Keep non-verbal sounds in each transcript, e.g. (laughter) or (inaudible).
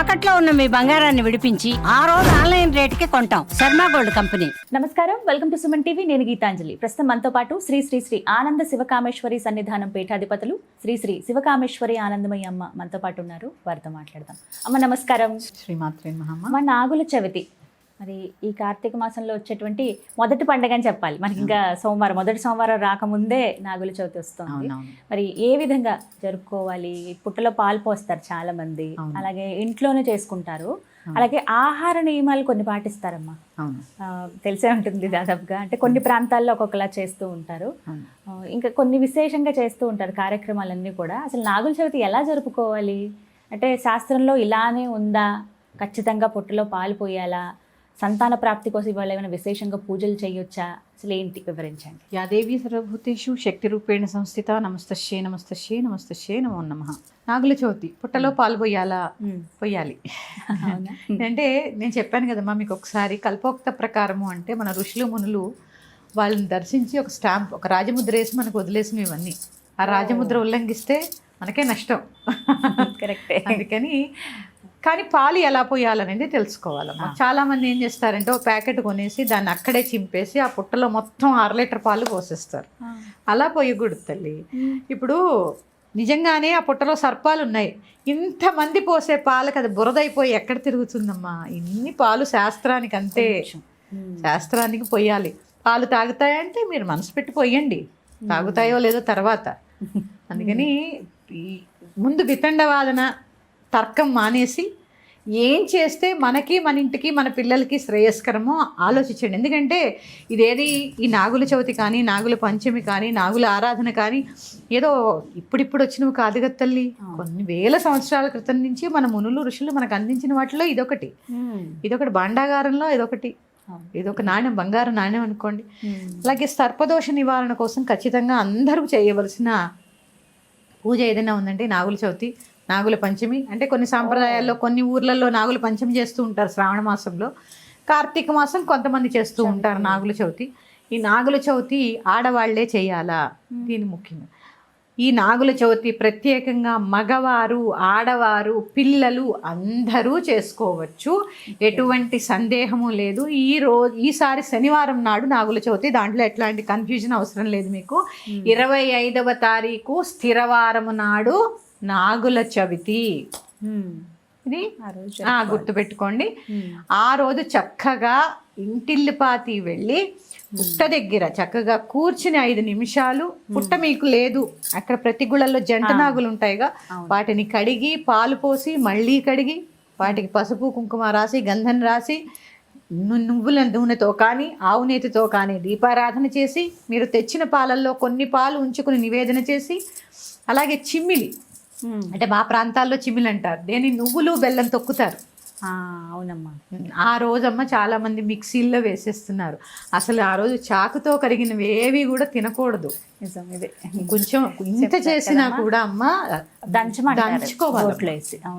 తాకట్లో ఉన్న మీ బంగారాన్ని విడిపించి ఆ రోజు ఆన్లైన్ రేటుకి కొంటాం. Sharma gold company. నమస్కారం. Welcome to Suman TV. నేను గీతాంజలి. ప్రస్తుతం మనతో పాటు శ్రీ శ్రీ శ్రీ ఆనంద శివకామేశ్వరి సన్నిధానం పీఠాధిపతులు శ్రీ శ్రీ శివకామేశ్వరి ఆనందమయ్య అమ్మ మనతో పాటు ఉన్నారు. వారితో మాట్లాడదాం. అమ్మ నమస్కారం. శ్రీమాత్రే మహమ్మ అమ్మ నాగుల చవితి. మరి ఈ కార్తీక మాసంలో వచ్చేటువంటి మొదటి పండగ అని చెప్పాలి. మనకి ఇంకా సోమవారం మొదటి సోమవారం రాకముందే నాగుల చవితి వస్తుంది. మరి ఏ విధంగా జరుపుకోవాలి? పుట్టలో పాలు పోస్తారు చాలా మంది. అలాగే ఇంట్లోనే చేసుకుంటారు. అలాగే ఆహార నియమాలు కొన్ని పాటిస్తారమ్మా. తెలిసే ఉంటుంది దాదాపుగా. అంటే కొన్ని ప్రాంతాల్లో ఒక్కొక్కలా చేస్తూ ఉంటారు. ఇంకా కొన్ని విశేషంగా చేస్తూ ఉంటారు కార్యక్రమాలన్నీ కూడా. అసలు నాగుల చవితి ఎలా జరుపుకోవాలి? అంటే శాస్త్రంలో ఇలానే ఉందా? ఖచ్చితంగా పుట్టలో పాలు పోయాలా? సంతాన ప్రాప్తి కోసం ఇవాళ ఏమైనా విశేషంగా పూజలు చేయొచ్చా? అసలు ఏంటి వివరించండి. యా దేవి సర్వభూతేషు శక్తి రూపేణ సంస్థిత నమస్తశ్యే నమస్తశ్యే నమస్తశ్యే నమో నమ. నాగుల చవితి పుట్టలో పాలు పోయాలా? (laughs) అంటే నేను చెప్పాను కదమ్మా మీకు ఒకసారి కల్పోక్త ప్రకారము అంటే మన ఋషులు మునులు వాళ్ళని దర్శించి ఒక స్టాంప్ ఒక రాజముద్ర వేసి మనకు వదిలేసినవి ఇవన్నీ. ఆ రాజముద్ర ఉల్లంఘిస్తే మనకే నష్టం. (laughs) కరెక్టే. అందుకని కానీ పాలు ఎలా పోయాలనేది తెలుసుకోవాలమ్మా. చాలా మంది ఏం చేస్తారంటే ఒక ప్యాకెట్ కొనేసి దాన్ని అక్కడే చింపేసి ఆ పుట్టలో మొత్తం అర లీటర్ పాలు పోసేస్తారు. అలా పోయకూడదు తల్లి. ఇప్పుడు నిజంగానే ఆ పుట్టలో సర్పాలు ఉన్నాయి. ఇంతమంది పోసే పాలకు అది బురదైపోయి ఎక్కడ తిరుగుతుందమ్మా? ఇన్ని పాలు శాస్త్రానికి అంతే శాస్త్రానికి పోయాలి. పాలు తాగుతాయంటే మీరు మనసు పెట్టి పోయండి. తాగుతాయో లేదో తర్వాత. (laughs) అందుకని ముందు వితండవాదన తర్కం మానేసి ఏం చేస్తే మనకి మన ఇంటికి మన పిల్లలకి శ్రేయస్కరమో ఆలోచించండి. ఎందుకంటే ఇదేది ఈ నాగుల చవితి కానీ నాగుల పంచమి కానీ నాగుల ఆరాధన కానీ ఏదో ఇప్పుడిప్పుడు వచ్చినవి కాదు కదా తల్లి. కొన్ని వేల సంవత్సరాల క్రితం నుంచి మన మునులు ఋషులు మనకు అందించిన వాటిలో ఇదొకటి. ఇదొకటి భాండాగారంలో ఇదొకటి. ఇదొక నాణ్యం బంగారు నాణ్యం అనుకోండి. అలాగే సర్పదోష నివారణ కోసం ఖచ్చితంగా అందరూ చేయవలసిన పూజ ఏదైనా ఉందంటే నాగుల చవితి నాగుల పంచమి అంటే కొన్ని సాంప్రదాయాల్లో కొన్ని ఊర్లలో నాగుల పంచమి చేస్తూ ఉంటారు శ్రావణ మాసంలో. కార్తీక మాసం కొంతమంది చేస్తూ ఉంటారు నాగుల చవితి. ఈ నాగుల చవితి ఆడవాళ్ళే చేయాలా? దీని ముఖ్యంగా ఈ నాగుల చవితి ప్రత్యేకంగా మగవారు ఆడవారు పిల్లలు అందరూ చేసుకోవచ్చు. ఎటువంటి సందేహము లేదు. ఈ రోజు ఈసారి శనివారం నాడు నాగుల చవితి. దాంట్లో ఎట్లాంటి కన్ఫ్యూజన్ అవసరం లేదు మీకు. ఇరవై ఐదవ తారీఖు స్థిరవారము నాడు నాగుల చవితి. ఇది గుర్తుపెట్టుకోండి. ఆ రోజు చక్కగా ఇంటిల్లిపాతి వెళ్ళి పుట్ట దగ్గర చక్కగా కూర్చుని ఐదు నిమిషాలు పుట్ట మీకు లేదు. అక్కడ ప్రతి గుళ్ళల్లో జంట నాగులు ఉంటాయిగా. వాటిని కడిగి పాలు పోసి మళ్ళీ కడిగి వాటికి పసుపు కుంకుమ రాసి గంధం రాసి నువ్వుల నూనెతో కానీ ఆవు నేతితో కానీ దీపారాధన చేసి మీరు తెచ్చిన పాలల్లో కొన్ని పాలు ఉంచుకుని నివేదన చేసి అలాగే చిమ్మిలి అంటే మా ప్రాంతాల్లో చిమ్మిలి అంటారు. దేని నువ్వులు బెల్లం తొక్కుతారు. అవునమ్మా. ఆ రోజమ్మ చాలా మంది మిక్సీల్లో వేసేస్తున్నారు. అసలు ఆ రోజు చాకుతో కరిగినవి ఏవి కూడా తినకూడదు. ఇదే. కొంచెం ఇంత చేసినా కూడా అమ్మ దంచుకోవాలి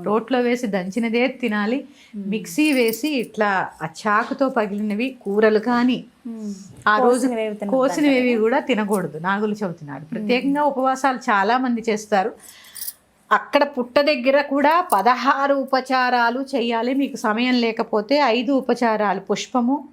రోట్లో వేసి దంచినదే తినాలి. మిక్సీ వేసి ఇట్లా ఆ చాకుతో పగిలినవి కూరలు కానీ ఆ రోజు కోసినవి కూడా తినకూడదు. నాగుల చవితి నాడు. ప్రత్యేకంగా ఉపవాసాలు చాలా మంది చేస్తారు. అక్కడ పుట్ట దగ్గర కూడా పదహారు ఉపచారాలు చేయాలి. మీకు సమయం లేకపోతే ఐదు ఉపచారాలు. పుష్పము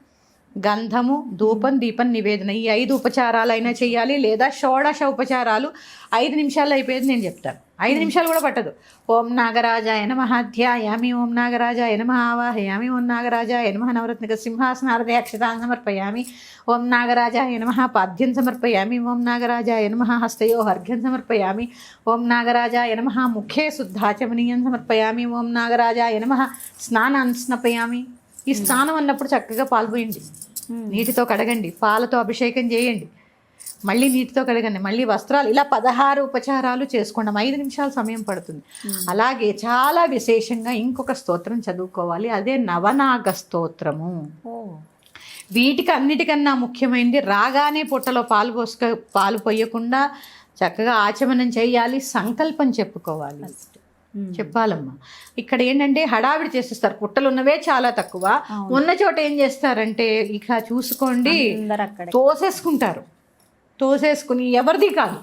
గంధము ధూపం దీపం నివేదన. ఈ ఐదు ఉపచారాలైనా చేయాలి. లేదా షోడశ ఉపచారాలు. ఐదు నిమిషాలు అయిపోయేది నేను చెప్తాను. ఐదు నిమిషాలు కూడా పట్టదు. ఓం నాగరాజాయ నమ ధ్యాయామి ఓం నాగరాజాయ నమ ఆవాహయామి ఓం నాగరాజాయ నమ నవరత్నక సింహాసనారదే అక్షతాన్ని సమర్పయామి. ఓం నాగరాజాయ నమ పాద్యం సమర్పయామి. ఓం నాగరాజాయ నమ హస్తయో అర్ఘ్యం సమర్పయామి. ఓం నాగరాజాయ నమ ముఖే శుద్ధాచమనీయం సమర్పయామి. ఓం నాగరాజాయ నమ స్నానాన్ని స్నపయామి. ఈ స్నానం అన్నప్పుడు చక్కగా పాల్పోయండి నీటితో కడగండి పాలతో అభిషేకం చేయండి. మళ్ళీ నీటితో కడగండి మళ్ళీ వస్త్రాలు ఇలా పదహారు ఉపచారాలు చేసుకోండి. ఐదు నిమిషాల సమయం పడుతుంది. అలాగే చాలా విశేషంగా ఇంకొక స్తోత్రం చదువుకోవాలి. అదే నవనాగ స్తోత్రము. వీటికి అన్నిటికన్నా ముఖ్యమైనది రాగానే పుట్టలో పాలు పోసుక పాలు పోయకుండా చక్కగా ఆచమనం చేయాలి సంకల్పం చెప్పుకోవాలి. చెప్పాలమ్మా. ఇక్కడ ఏంటంటే హడావిడి చేసేస్తారు. పుట్టలు ఉన్నవే చాలా తక్కువ. ఉన్న చోట ఏం చేస్తారంటే ఇక చూసుకోండి తోసేసుకుంటారు. తోసేసుకుని ఎవరిది కాదు.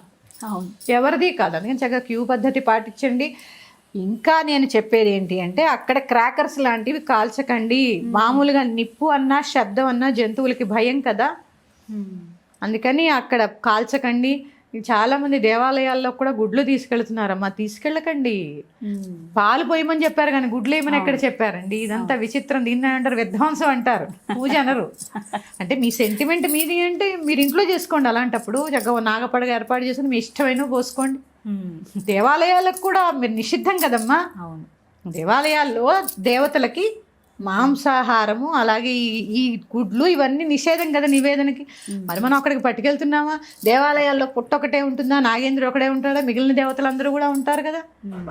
అవును. ఎవరిది కాదు. అందుకని చక్కగా క్యూ పద్ధతి పాటించండి. ఇంకా నేను చెప్పేది ఏంటి అంటే అక్కడ క్రాకర్స్ లాంటివి కాల్చకండి. మామూలుగా నిప్పు అన్నా శబ్దం అన్నా జంతువులకి భయం కదా. అందుకని అక్కడ కాల్చకండి. చాలా మంది దేవాలయాల్లో కూడా గుడ్లు తీసుకెళ్తున్నారమ్మా తీసుకెళ్ళకండి. పాలు పోయమని చెప్పారు కానీ గుడ్లు ఏమని ఎక్కడ చెప్పారండి? ఇదంతా విచిత్రం దీన్ని అంటారు విధ్వంసం అంటారు. పూజ అనరు. (laughs) అంటే మీ సెంటిమెంట్ మీది అంటే మీరు ఇంట్లో చేసుకోండి అలాంటప్పుడు. చక్కగా నాగపడగ ఏర్పాటు చేసుకుని మీ ఇష్టమైన పోసుకోండి. దేవాలయాలకు కూడా మీరు నిషిద్ధం కదమ్మా. అవును. దేవాలయాల్లో దేవతలకి మాంసాహారము అలాగే ఈ ఈ గుడ్లు ఇవన్నీ నిషేధం కదా నివేదనకి. మరి మనం అక్కడికి పట్టుకెళ్తున్నామా? దేవాలయాల్లో పుట్ట ఒకటే ఉంటుందా? నాగేంద్రుడు ఒకటే ఉంటాడా? మిగిలిన దేవతలందరూ కూడా ఉంటారు కదా.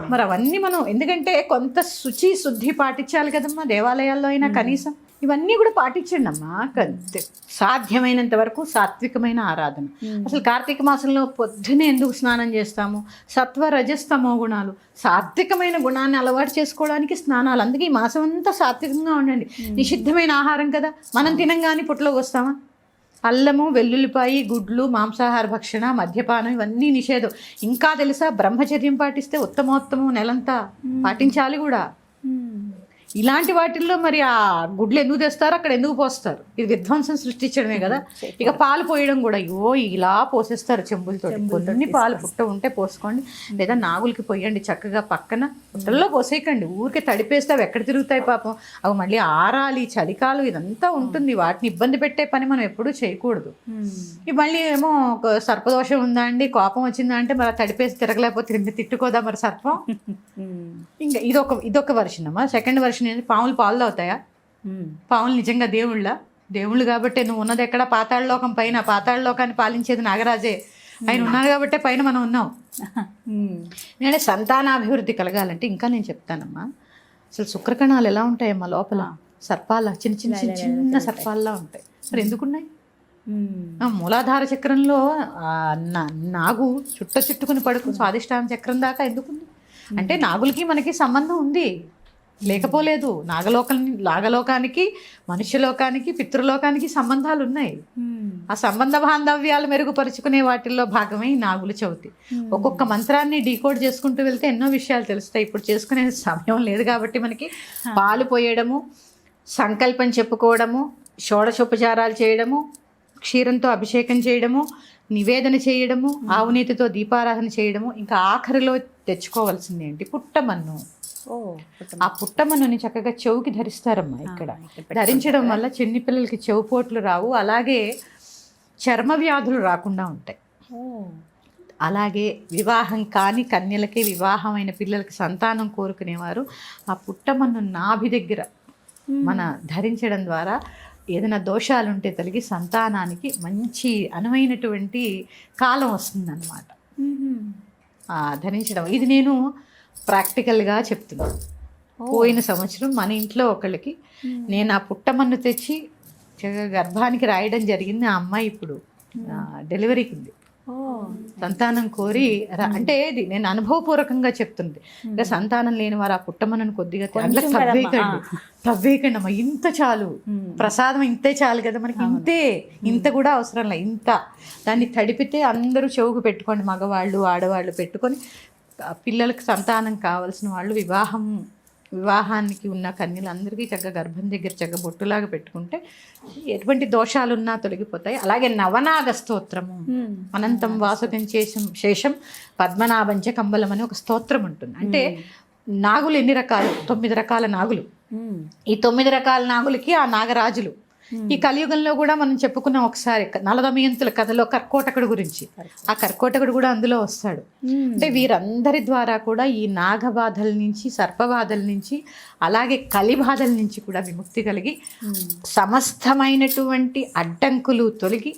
మరి అవన్నీ మనం ఎందుకంటే కొంత శుచి శుద్ధి పాటించాలి కదమ్మా దేవాలయాల్లో అయినా కనీసం. ఇవన్నీ కూడా పాటించండి అమ్మా. సాధ్యమైనంత వరకు సాత్వికమైన ఆరాధన. అసలు కార్తీక మాసంలో పొద్దునే ఎందుకు స్నానం చేస్తాము? సత్వ రజస్తమో గుణాలు. సాత్వికమైన గుణాన్ని అలవాటు చేసుకోవడానికి స్నానాలు. అందుకే ఈ మాసం అంతా సాత్వికంగా ఉండండి. నిషిద్ధమైన ఆహారం కదా. మనం తినంగానే పుట్టలోకి వస్తామా? అల్లము వెల్లుల్లిపాయి గుడ్లు మాంసాహార భక్షణ మద్యపానం ఇవన్నీ నిషేధం. ఇంకా తెలుసా? బ్రహ్మచర్యం పాటిస్తే ఉత్తమోత్తమం నెలంతా. పాటించాలి కూడా. ఇలాంటి వాటిల్లో మరి ఆ గుడ్లు ఎందుకు తెస్తారు? అక్కడ ఎందుకు పోస్తారు? ఇది విధ్వంసం సృష్టించడమే కదా. ఇక పాలు పోయడం కూడా అయ్యో ఇలా పోసేస్తారు చెంబులతో కొన్ని పాలు పుట్ట ఉంటే పోసుకోండి లేదా నాగులకి పోయండి చక్కగా పక్కన. పుట్టల్లో పోసేయకండి ఊరికే తడిపేస్తే అవి ఎక్కడ తిరుగుతాయి పాపం. అవి మళ్ళీ ఆరాలి చలికాలం ఇదంతా ఉంటుంది. వాటిని ఇబ్బంది పెట్టే పని మనం ఎప్పుడూ చేయకూడదు. ఇవి మళ్ళీ ఏమో ఒక సర్పదోషం ఉందా అండి? కోపం వచ్చిందా అంటే మరి తడిపేసి తిరగలేకపోతే తిట్టుకోదా మరి సర్పం? (laughs) ఇంకా ఇదొక ఇదొక వర్షన్ అమ్మా. సెకండ్ వర్షన్ ఏంటి? పాములు పాలు తాగుతాయా? పాములు నిజంగా దేవుళ్ళ? దేవుళ్ళు కాబట్టి నువ్వు ఉన్నది ఎక్కడ? పాతాళలోకం పైన. పాతాళలోకాన్ని పాలించేది నాగరాజే. ఆయన ఉన్నారు కాబట్టే పైన మనం ఉన్నాం. (laughs) నేను సంతానాభివృద్ధి కలగాలంటే ఇంకా నేను చెప్తానమ్మా. అసలు శుక్రకణాలు ఎలా ఉంటాయమ్మా లోపల? సర్పాల చిన్న చిన్న చిన్న చిన్న సర్పాల్లా ఉంటాయి మరి ఎందుకున్నాయి మూలాధార చక్రంలో నాగు చుట్ట చుట్టుకుని పడుకు స్వాదిష్టాన చక్రం దాకా ఎందుకుంది అంటే నాగులకి మనకి సంబంధం ఉంది. లేకపోలేదు. నాగలోకాన్ని నాగలోకానికి మనుష్యలోకానికి పితృలోకానికి సంబంధాలు ఉన్నాయి. ఆ సంబంధ బాంధవ్యాలు మెరుగుపరుచుకునే వాటిల్లో భాగమే ఈ నాగుల చవితి. ఒక్కొక్క మంత్రాన్ని డీకోడ్ చేసుకుంటూ వెళ్తే ఎన్నో విషయాలు తెలుస్తాయి. ఇప్పుడు చేసుకునే సమయం లేదు కాబట్టి మనకి పాలు పోయడము సంకల్పం చెప్పుకోవడము షోడశోపచారాలు చేయడము క్షీరంతో అభిషేకం చేయడము నివేదన చేయడము ఆవునీతితో దీపారాధన చేయడము ఇంకా ఆఖరిలో తెచ్చుకోవాల్సింది ఏంటి పుట్టమన్ను. ఆ పుట్టమన్నుని చక్కగా చెవుకి ధరిస్తారమ్మా ఇక్కడ. ధరించడం వల్ల చిన్ని పిల్లలకి చెవుపోట్లు రావు అలాగే చర్మ వ్యాధులు రాకుండా ఉంటాయి. అలాగే వివాహం కాని కన్యలకి వివాహమైన పిల్లలకి సంతానం కోరుకునేవారు ఆ పుట్టమన్ను నాభి దగ్గర మన ధరించడం ద్వారా ఏదైనా దోషాలు ఉంటే తొలగి సంతానానికి మంచి అనువైనటువంటి కాలం వస్తుందన్నమాట. ధరించడం. ఇది నేను ప్రాక్టికల్గా చెప్తున్నాను పోయిన సంవత్సరం మన ఇంట్లో ఒకళ్ళకి నేను ఆ పుట్టమన్ను తెచ్చి గర్భానికి రాయడం జరిగింది ఆ అమ్మాయి ఇప్పుడు. డెలివరీకి ఉంది. సంతానం కోరి అంటే ఇది నేను అనుభవపూర్వకంగా చెప్తుంది ఇంకా సంతానం లేని వారు ఆ పుట్టమనను కొద్దిగా తే- అందులో కొంచెం తవ్వేయకండి తవ్వేయకండి అమ్మ ఇంత చాలు. ప్రసాదం ఇంతే చాలు కదా మనకి. ఇంతే. ఇంత కూడా అవసరం లేదు. ఇంత. దాన్ని తడిపితే అందరూ చెవుకు పెట్టుకోండి. మగవాళ్ళు ఆడవాళ్ళు పెట్టుకొని పిల్లలకు సంతానం కావాల్సిన వాళ్ళు వివాహం వివాహానికి ఉన్న కన్యలందరికీ చక్కగా గర్భం దగ్గర చక్కగా బొట్టులాగా పెట్టుకుంటే ఎటువంటి దోషాలున్నా తొలగిపోతాయి. అలాగే నవనాగ స్తోత్రము. అనంతం వాసుకం శేషం శేషం పద్మనాభంచ కంబలం అని ఒక స్తోత్రం ఉంటుంది. అంటే నాగులు ఎన్ని రకాలు? తొమ్మిది రకాల నాగులు. ఈ తొమ్మిది రకాల నాగులకి ఆ నాగరాజులు ఈ కలియుగంలో కూడా మనం చెప్పుకున్నాం ఒకసారి నలదమయంతుల కథలో కర్కోటకుడు గురించి. ఆ కర్కోటకుడు కూడా అందులో వస్తాడు. అంటే వీరందరి ద్వారా కూడా ఈ నాగబాధల నుంచి సర్పబాధల నుంచి అలాగే కలి బాధల నుంచి కూడా విముక్తి కలిగి సమస్తమైనటువంటి అడ్డంకులు తొలగి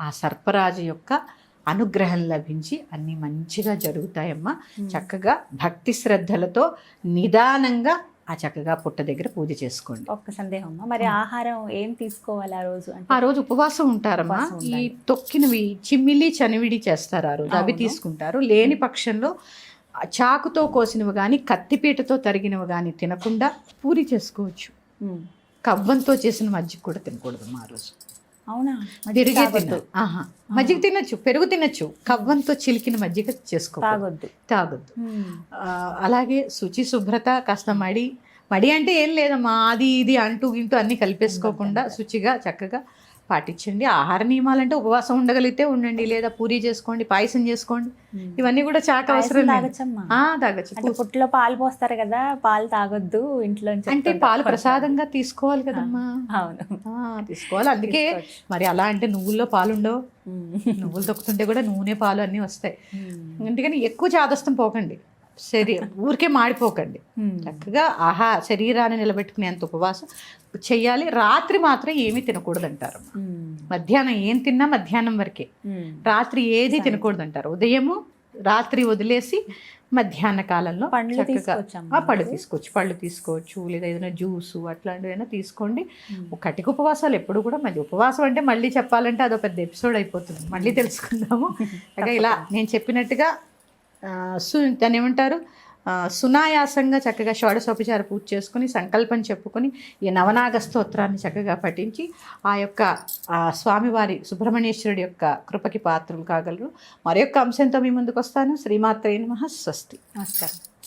ఆ సర్పరాజు యొక్క అనుగ్రహం లభించి అన్ని మంచిగా జరుగుతాయమ్మా. చక్కగా భక్తి శ్రద్ధలతో నిదానంగా ఆ చక్కగా పుట్ట దగ్గర పూజ చేసుకోండి. ఒక్క సందేహం అమ్మా మరి ఆహారం ఏం తీసుకోవాలి ఆ రోజు? ఆ రోజు ఉపవాసం ఉంటారమ్మా. ఈ తొక్కినవి చిమ్మిలి చనివిడి చేస్తారు ఆ రోజు. అవి తీసుకుంటారు. లేని పక్షంలో చాకుతో కోసినవి కానీ కత్తిపీటతో తరిగినవి కానీ తినకుండా పూరి చేసుకోవచ్చు. కవ్వంతో చేసిన మజ్జిగ కూడా తినకూడదు ఆ రోజు. అవునా? తిరిగే మజ్జిగ తినొచ్చు పెరుగు తినొచ్చు కవ్వంతో చిలికిన మజ్జిగ చేసుకో తాగొద్దు. తాగొద్దు. అలాగే శుచి శుభ్రత కాస్త మడి. మడి అంటే ఏం లేదమ్మా అది ఇది అంటూ గింటూ అన్ని కలిపేసుకోకుండా శుచిగా చక్కగా పాటించండి. ఆహార నియమాలంటే ఉపవాసం ఉండగలిగితే ఉండండి. లేదా పూరి చేసుకోండి పాయసం చేసుకోండి. ఇవన్నీ కూడా చాక అవసరం తాగొచ్చు. అంటే పుట్టులో పాలు పోస్తారు కదా పాలు తాగొద్దు ఇంట్లో అంటే పాలు ప్రసాదంగా తీసుకోవాలి కదమ్మా. అవును. తీసుకోవాలి. అందుకే మరి అలా అంటే నువ్వుల్లో పాలు ఉండవు. నువ్వులు తొక్కుతుంటే కూడా నూనె పాలు అన్నీ వస్తాయి. అందుకని ఎక్కువ చాదస్తం పోకండి. శరీ ఊరికే మాడిపోకండి. చక్కగా ఆహా శరీరాన్ని నిలబెట్టుకునేంత ఉపవాసం చెయ్యాలి రాత్రి మాత్రం ఏమీ తినకూడదు అంటారు మధ్యాహ్నం ఏం తిన్నా మధ్యాహ్నం వరకే. రాత్రి ఏది తినకూడదు అంటారు ఉదయము రాత్రి వదిలేసి మధ్యాహ్న కాలంలో పండ్లు చక్కగా పళ్ళు తీసుకోవచ్చు. పళ్ళు తీసుకోవచ్చు లేదా ఏదైనా జ్యూసు అట్లాంటివైనా తీసుకోండి. కటిక ఉపవాసాలు ఎప్పుడు కూడా మళ్ళీ ఉపవాసం అంటే మళ్ళీ చెప్పాలంటే అదొక పెద్ద ఎపిసోడ్ అయిపోతుంది. మళ్ళీ తెలుసుకుందాము. ఇలా నేను చెప్పినట్టుగా సు దాన్ని ఏమంటారు? సునాయాసంగా చక్కగా షోడశోపచార పూజ చేసుకుని సంకల్పం చెప్పుకొని ఈ నవనాగ స్తోత్రాన్ని చక్కగా పఠించి ఆ యొక్క స్వామివారి సుబ్రహ్మణ్యేశ్వరుడి యొక్క కృపకి పాత్రలు కాగలరు. మరొక అంశంతో మీ ముందుకు వస్తాను శ్రీమాత్రే నమః. స్వస్తి. నమస్కారం.